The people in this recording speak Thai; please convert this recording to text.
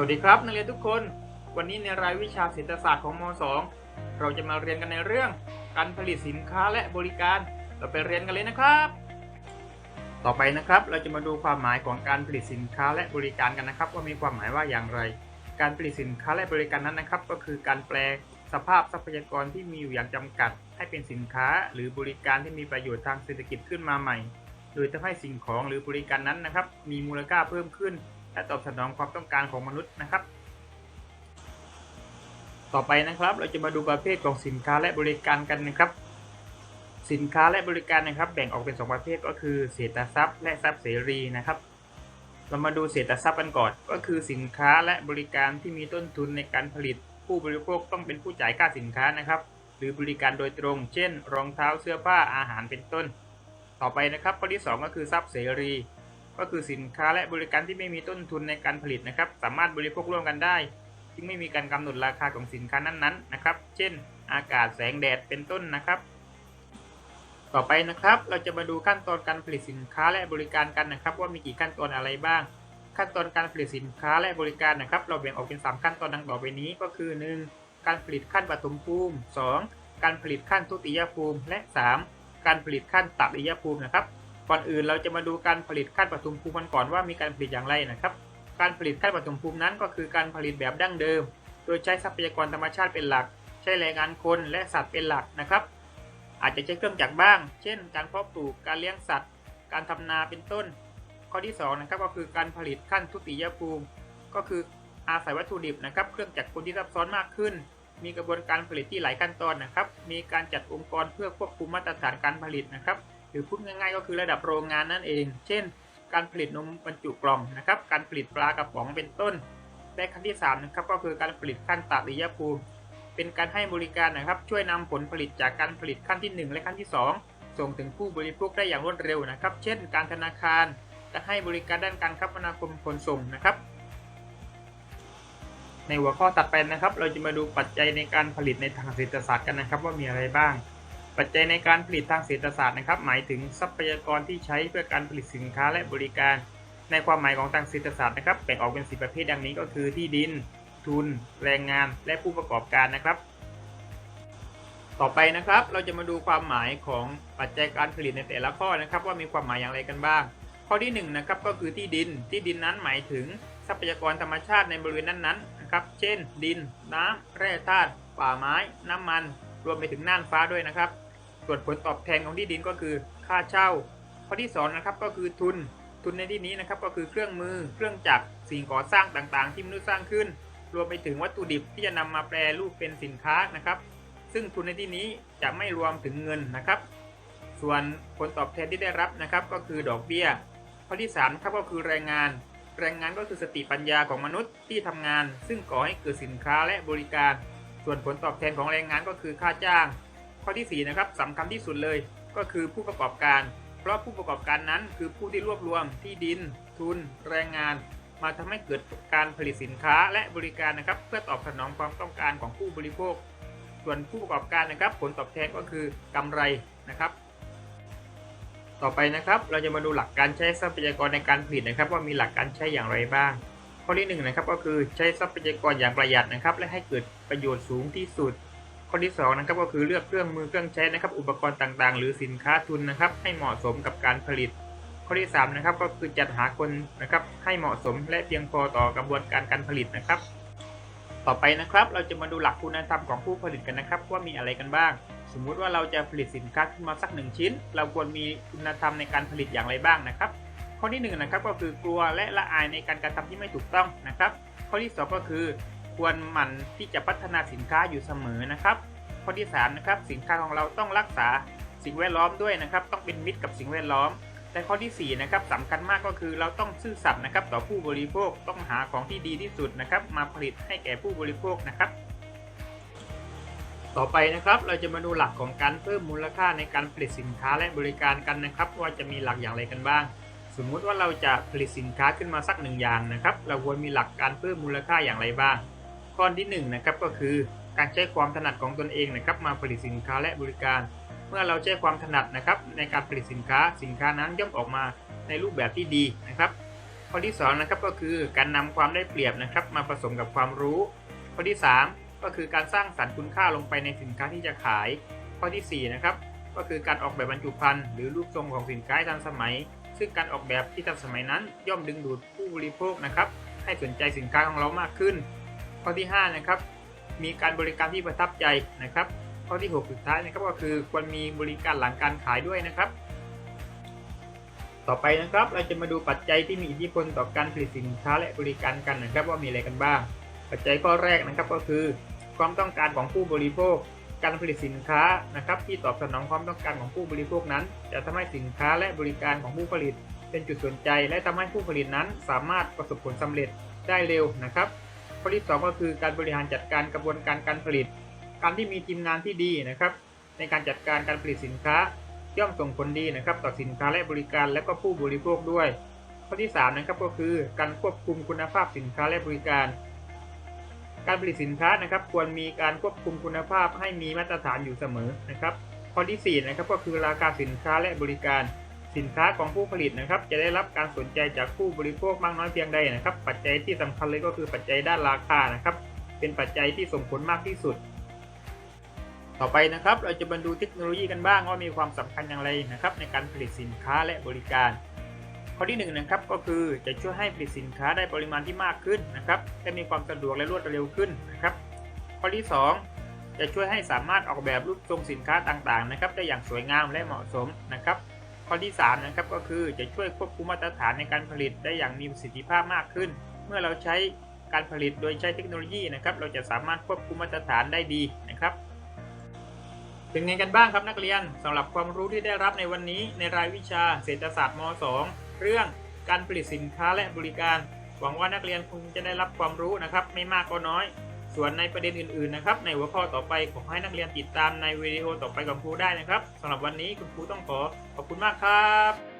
วัสดีครับนักเรียนทุกคน วันนี้ในรายวิชาเศรษฐศาสตร์ของม .2 เราจะมาเรียนกันในเรื่องการผลิตสินค้าและบริการ เราไปเรียนกันเลยนะครับ ต่อไปนะครับเราจะมาดูความหมายของการผลิตสินค้าและบริการกันนะครับ ว่ามีความหมายว่าอย่างไร การผลิตสินค้าและบริการนั้นนะครับ ก็คือการแปลสภาพทรัพยากรที่มีอยู่อย่างจำกัด ให้เป็นสินค้า หรือบริการที่มีประโยชน์ทางเศรษฐกิจขึ้นมาใหม่ โดยทำให้สิ่งของหรือบริการนั้นนะครับ มีมูลค่าเพิ่มขึ้น และตอบสนองความต้องการของมนุษย์นะครับ ต่อไปนะครับเราจะมาดูประเภทของสินค้าและบริการกันนะครับ สินค้าและบริการนะครับแบ่งออกเป็นสองประเภทก็คือเศรษฐทรัพย์และทรัพย์เสรีนะครับ เรามาดูเศรษฐทรัพย์กันก่อนก็คือสินค้าและบริการที่มีต้นทุนในการผลิต ผู้บริโภคต้องเป็นผู้จ่ายค่าสินค้านะครับหรือบริการโดยตรง เช่น รองเท้า เสื้อผ้า อาหาร เป็นต้น ต่อไปนะครับ ข้อที่สองก็คือทรัพย์เสรี ก็คือสินค้าและบริการที่ไม่มีต้นทุนในการผลิตนะครับ สามารถบริโภคร่วมกันได้ซึ่งไม่มีการกำหนดราคาของสินค้านั้นๆนะครับ เช่น อากาศแสงแดดเป็นต้นนะครับ ต่อไปนะครับ เราจะมาดูขั้นตอนการผลิตสินค้าและบริการกันนะครับ ว่ามีกี่ขั้นตอนอะไรบ้าง ขั้นตอนการผลิตสินค้าและบริการนะครับ เราแบ่งออกเป็น 3 ขั้นตอนดังต่อไปนี้ก็คือ 1. การผลิตขั้นปฐมภูมิ 2. การผลิตขั้นทุติยภูมิ และ 3. การผลิตขั้นตัติยภูมินะครับ ก่อนอื่นเราจะมาดูการผลิตขั้นปฐมภูมิกันก่อนว่ามีการผลิตอย่างไรนะครับ การผลิตขั้นปฐมภูมินั้นก็คือการผลิตแบบดั้งเดิม โดยใช้ทรัพยากรธรรมชาติเป็นหลัก ใช้แรงงานคนและสัตว์เป็นหลักนะครับ อาจจะใช้เครื่องจักรบ้าง เช่น การเพาะปลูก การเลี้ยงสัตว์ การทำนาเป็นต้น ข้อที่2นะครับก็คือการผลิตขั้นทุติยภูมิ ก็คืออาศัยวัตถุดิบนะครับ เครื่องจักรกลที่ซับซ้อนมากขึ้น มีกระบวนการผลิตที่หลายขั้นตอนนะครับ มีการจัดองค์กรเพื่อควบคุมมาตรฐานการผลิตนะครับ หรือพูดง่ายๆ ก็คือระดับโรงงานนั่นเอง เช่น การผลิตนมบรรจุกล่องนะครับ การผลิตปลากระป๋องเป็นต้น และขั้นที่3นะครับก็คือการผลิตขั้นตติยภูมิ เป็นการให้บริการนะครับช่วยนำผลผลิตจากการผลิตขั้นที่ 1 และขั้นที่ 2 ส่งถึงผู้บริโภคได้อย่างรวดเร็วนะครับ เช่น การธนาคารจะให้บริการด้านการคมนาคมขนส่งนะครับ ในหัวข้อตัดไปนะครับ เราจะมาดูปัจจัยในการผลิตในทางเศรษฐศาสตร์กันนะครับ ว่ามีอะไรบ้าง ปัจจัยในการผลิตทางเศรษฐศาสตร์นะครับ หมายถึงทรัพยากรที่ใช้เพื่อการผลิตสินค้าและบริการ ในความหมายของทางเศรษฐศาสตร์นะครับแบ่งออกเป็นสีประเภทดังนี้ก็คือที่ดิน ทุน แรงงาน และผู้ประกอบการนะครับ ต่อไปนะครับ เราจะมาดูความหมายของปัจจัยการผลิตในแต่ละข้อนะครับ ว่ามีความหมายอย่างไรกันบ้าง ข้อที่1นงนะครับก็คือที่ดิน ที่ดินนั้นหมายถึงทรัพยากรธรรมชาติในบริเวณนั้นๆนะครับ เช่น ดิน น้ำแร่ธาตุป่าไม้ น้ำมัน รวมไปถึงน่านฟ้าด้วยนะครับ ส่วนผลตอบแทนของที่ดินก็คือค่าเช่า ข้อที่2นะครับก็คือทุน ทุนในที่นี้นะครับก็คือเครื่องมือ เครื่องจักร สิ่งก่อสร้างต่างๆ ที่มนุษย์สร้างขึ้น รวมไปถึงวัตถุดิบที่จะนำมาแปรรูปเป็นสินค้านะครับ ซึ่งทุนในที่นี้จะไม่รวมถึงเงินนะครับ ส่วนผลตอบแทนที่ได้รับนะครับก็คือดอกเบี้ย ข้อที่3ครับก็คือแรงงานแรงงานก็คือสติปัญญาของมนุษย์ที่ทำงาน ซึ่งก่อให้เกิดสินค้าและบริการ ส่วนผลตอบแทนของแรงงานก็คือค่าจ้าง ข้อที่ 4 นะครับสำคัญที่สุดเลยก็คือผู้ประกอบการ เพราะผู้ประกอบการนั้นคือผู้ที่รวบรวมที่ดิน ทุน แรงงาน มาทำให้เกิดการผลิตสินค้าและบริการนะครับ เพื่อตอบสนองความต้องการของผู้บริโภค ส่วนผู้ประกอบการนะครับ ผลตอบแทนก็คือกำไรนะครับ ต่อไปนะครับเราจะมาดูหลักการใช้ทรัพยากรในการผลิตนะครับ ว่ามีหลักการใช้อย่างไรบ้าง ข้อที่1นงนะครับก็คือใช้ทรัพยากรอย่างประหยัดนะครับ และให้เกิดประโยชน์สูงที่สุด ข้อที่2นะครับก็คือเลือกเครื่องมือเครื่องใช้นะครับอุปกรณ์ต่างๆ หรือสินค้าทุนนะครับ ให้เหมาะสมกับการผลิต ข้อที่3นะครับก็คือจัดหาคนนะครับให้เหมาะสมและเพียงพอต่อกระบวนการการผลิตนะครับ ต่อไปนะครับเราจะมาดูหลักคุณธรรมของผู้ผลิตกันนะครับ ว่ามีอะไรกันบ้าง สมมุติว่าเราจะผลิตสินค้าขึ้นมาสักหนึ่งชิ้น เราควรมีคุณธรรมในการผลิตอย่างไรบ้างนะครับ ข้อที่1นงนะครับก็คือกลัวและละอายในการกระทำที่ไม่ถูกต้องนะครับ ข้อที่ 2 ก็คือ ควรหมั่นที่จะพัฒนาสินค้าอยู่เสมอนะครับ ข้อที่3นะครับสินค้าของเราต้องรักษาสิ่งแวดล้อมด้วยนะครับ ต้องเป็นมิตรกับสิ่งแวดล้อม แต่ข้อที่4นะครับสำคัญมากก็คือเราต้องซื่อสัตย์นะครับ ต่อผู้บริโภคต้องหาของที่ดีที่สุดนะครับ มาผลิตให้แก่ผู้บริโภคนะครับต่อไปนะครับเราจะมาดูหลักของการเพิ่มมูลค่าในการผลิตสินค้าและบริการกันนะครับ ว่าจะมีหลักอย่างไรกันบ้าง สมมุติว่าเราจะผลิตสินค้าขึ้นมาสักหนึ่งอย่างนะครับ เราควรมีหลักการเพิ่มมูลค่าอย่างไรบ้าง ข้อที่1นงนะครับก็คือการใช้ความถนัดของตนเองนะครับมาผลิตสินค้าและบริการ เมื่อเราใช้ความถนัดนะครับในการผลิตสินค้าสินค้านั้นย่อมออกมาในรูปแบบที่ดีนะครับข้อที่สองนะครับก็คือการนำความได้เปรียบนะครับมาผสมกับความรู้ ข้อที่สามก็คือการสร้างสรรค์คุณค่าลงไปในสินค้าที่จะขาย ข้อที่สี่นะครับก็คือการออกแบบบรรจุภัณฑ์หรือรูปทรงของสินค้าทันสมัย ซึ่งการออกแบบที่ทันสมัยนั้นย่อมดึงดูดผู้บริโภคนะครับให้สนใจสินค้าของเรามากขึ้น ข้อที่ห้านะครับมีการบริการที่ประทับใจนะครับ ข้อที่ 6 สุดท้ายนะครับก็คือควรมีบริการหลังการขายด้วยนะครับ ต่อไปนะครับเราจะมาดูปัจจัยที่มีอิทธิพลต่อการผลิตสินค้าและบริการกันนะครับ ว่ามีอะไรกันบ้าง ปัจจัยข้อแรกนะครับก็คือ ความต้องการของผู้บริโภค การผลิตสินค้านะครับที่ตอบสนองความต้องการของผู้บริโภคนั้น จะทำให้สินค้าและบริการของผู้ผลิต เป็นจุดสนใจ และทำให้ผู้ผลิตนั้นสามารถประสบผลสำเร็จได้เร็วนะครับ ข้อที่สองก็คือการบริหารจัดการกระบวนการการผลิต การที่มีทีมงานที่ดีนะครับ ในการจัดการการผลิตสินค้าย่อมส่งผลดีนะครับ ต่อสินค้าและบริการและก็ผู้บริโภคด้วย ข้อที่3นะครับก็คือการควบคุมคุณภาพสินค้าและบริการ การผลิตสินค้านะครับ ควรมีการควบคุมคุณภาพให้มีมาตรฐานอยู่เสมอนะครับ ข้อที่4นะครับก็คือราคาสินค้าและบริการ สินค้าของผู้ผลิตนะครับ จะได้รับการสนใจจากผู้บริโภคมากน้อยเพียงใดนะครับ ปัจจัยที่สำคัญเลยก็คือปัจจัยด้านราคานะครับ เป็นปัจจัยที่ส่งผลมากที่สุด ต่อไปนะครับ เราจะมาดูเทคโนโลยีกันบ้างว่ามีความสำคัญอย่างไรนะครับ ในการผลิตสินค้าและบริการ ข้อที่1นงนะครับก็คือจะช่วยให้ผลิตสินค้าได้ปริมาณที่มากขึ้นนะครับและมีความสะดวกและรวดเร็วขึ้นนะครับ ข้อที่ 2จะช่วยให้สามารถออกแบบรูปทรงสินค้าต่างๆนะครับได้อย่างสวยงามและเหมาะสมนะครับ ข้อที่3นะครับก็คือจะช่วยควบคุมมาตรฐานในการผลิตได้อย่างมีประสิทธิภาพมากขึ้น เมื่อเราใช้การผลิตโดยใช้เทคโนโลยีนะครับ เราจะสามารถควบคุมมาตรฐานได้ดีนะครับเป็นไงกันบ้างครับนักเรียนสำหรับความรู้ที่ได้รับในวันนี้ในรายวิชาเศรษฐศาสตร์ม .2 เรื่องการผลิตสินค้าและบริการ หวังว่านักเรียนคงจะได้รับความรู้นะครับ ไม่มากก็น้อย ส่วนในประเด็นอื่นๆนะครับ ในหัวข้อต่อไปขอให้นักเรียนติดตามในวิดีโอต่อไปของครูได้นะครับสำหรับวันนี้คุณครูต้องขอขอบคุณมากครับ